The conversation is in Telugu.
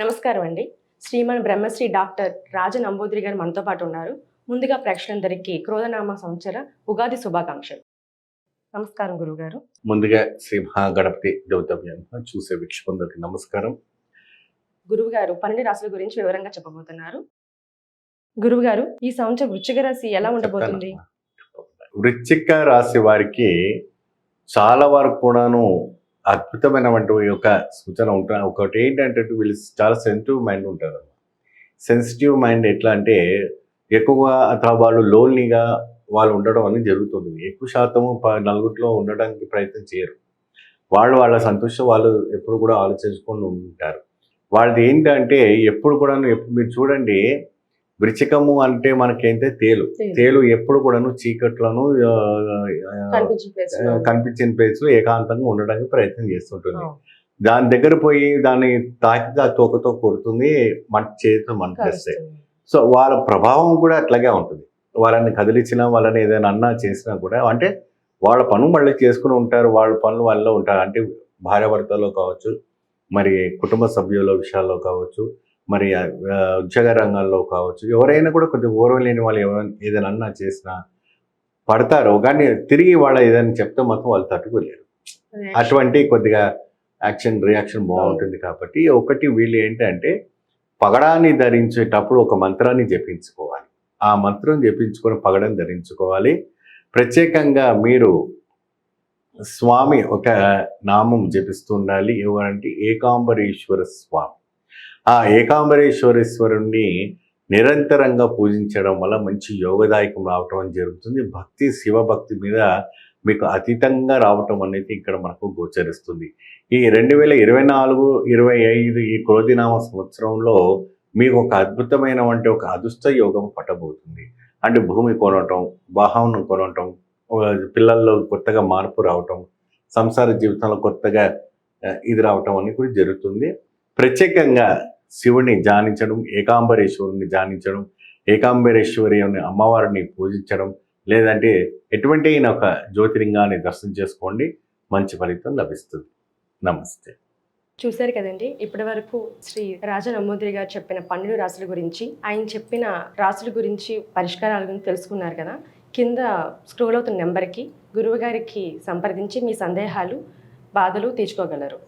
నమస్కారం అండి. శ్రీమన్ బ్రహ్మశ్రీ డాక్టర్ రాజన్ అంబోద్రి గారు మనతో పాటు ఉన్నారు. ముందుగా ప్రేక్షకులందరికీ క్రోధనామ సంవత్సర ఉగాది శుభాకాంక్షలు. నమస్కారం గురుగారు ముందుగా శ్రీ మహాగణపతి చూసే వీక్షకులందరికీ నమస్కారం. గురువు గారు పన్నెండు రాశుల గురించి వివరంగా చెప్పబోతున్నారు. గురువు గారు ఈ సంవత్సరం వృశ్చిక రాశి ఎలా ఉండబోతుంది? వృశ్చిక రాశి వారికి చాలా వరకు కూడాను అద్భుతమైనటువంటి ఒక సూచన ఉంటుంది ఒకటి ఏంటంటే వీళ్ళు చాలా సెన్సిటివ్ మైండ్ ఉంటారు. సెన్సిటివ్ మైండ్ ఎట్లా అంటే ఎక్కువగా అతను వాళ్ళు లోన్లీగా వాళ్ళు ఉండడం అనేది జరుగుతుంది. ఎక్కువ శాతము నలుగురిలో ఉండడానికి ప్రయత్నం చేయరు. వాళ్ళు వాళ్ళ సంతోషం వాళ్ళు ఎప్పుడు కూడా ఆలోచించుకొని ఉంటారు. వాళ్ళది ఏంటంటే ఎప్పుడు కూడా ఎప్పుడు మీరు చూడండి వృచ్చికము అంటే మనకేంటే తేలు. తేలు. ఎప్పుడు కూడాను చీకట్లను కనిపించిన ప్లేస్లో. ఏకాంతంగా ఉండడానికి ప్రయత్నం చేస్తుంటుంది. దాని దగ్గర పోయి దాన్ని తాకితే ఆ తోకతో కొడుతుంది మంట చేతితో మంటేస్తాయి కలుస్తుంది. సో వాళ్ళ ప్రభావం కూడా అట్లాగే ఉంటుంది. వాళ్ళని కదిలించినా వాళ్ళని ఏదైనా అన్నా చేసినా కూడా అంటే వాళ్ళ పనులు మళ్ళీ చేసుకుని ఉంటారు వాళ్ళ పనులు వాళ్ళలో ఉంటారు. అంటే భార్యాభర్తలో కావచ్చు మరి కుటుంబ సభ్యుల విషయాల్లో కావచ్చు మరి ఉద్యోగ రంగాల్లో కావచ్చు ఎవరైనా కూడా కొద్దిగా ఓర్వలేని వాళ్ళు ఎవరైనా ఏదైనా అన్నా చేసినా పడతారు. కానీ తిరిగి వాళ్ళ ఏదైనా చెప్తే మాత్రం వాళ్ళు తట్టుకోలేరు. అటువంటి కొద్దిగా యాక్షన్ రియాక్షన్ బాగుంటుంది కాబట్టి ఒకటి వీళ్ళు ఏంటంటే పగడాన్ని ధరించేటప్పుడు ఒక మంత్రాన్ని జపించుకోవాలి. ఆ మంత్రం జపించుకొని పగడం ధరించుకోవాలి. ప్రత్యేకంగా మీరు స్వామి ఒక నామం జపిస్తూ ఉండాలి. ఎవరంటే ఏకాంబరేశ్వర స్వామి. ఆ ఏకాంబరేశ్వరేశ్వరుణ్ణి నిరంతరంగా పూజించడం వల్ల మంచి యోగదాయకం రావటం అని జరుగుతుంది. భక్తి శివభక్తి మీద మీకు అతీతంగా రావటం అనేది ఇక్కడ మనకు గోచరిస్తుంది. ఈ రెండు వేల ఇరవై నాలుగు ఇరవై ఐదు ఈ క్రోధినామ సంవత్సరంలో మీకు ఒక అద్భుతమైన వంటి ఒక అదృష్ట యోగం పట్టబోతుంది. అంటే భూమి కొనటం వాహనం కొనటం పిల్లల్లో కొత్తగా మార్పు రావటం సంసార జీవితంలో కొత్తగా ఇది రావటం అనేది కూడా జరుగుతుంది. ప్రత్యేకంగా శివుడిని ధ్యానించడం ఏకాంబరేశ్వరుని ధ్యానించడం ఏకాంబరేశ్వరి అనే అమ్మవారిని పూజించడం లేదంటే ఎటువంటి అయిన ఒక జ్యోతిలింగాన్ని దర్శనం చేసుకోండి. మంచి ఫలితం లభిస్తుంది. నమస్తే. చూశారు కదండి ఇప్పటి వరకు శ్రీ రాజన్ అంబోద్రి గారు చెప్పిన పన్నెండు రాశుల గురించి ఆయన చెప్పిన రాశుల గురించి పరిష్కారాల గురించి తెలుసుకున్నారు కదా. కింద స్క్రోల్ అవుతున్న నెంబర్కి గురువు గారికి సంప్రదించి మీ సందేహాలు బాధలు తీర్చుకోగలరు.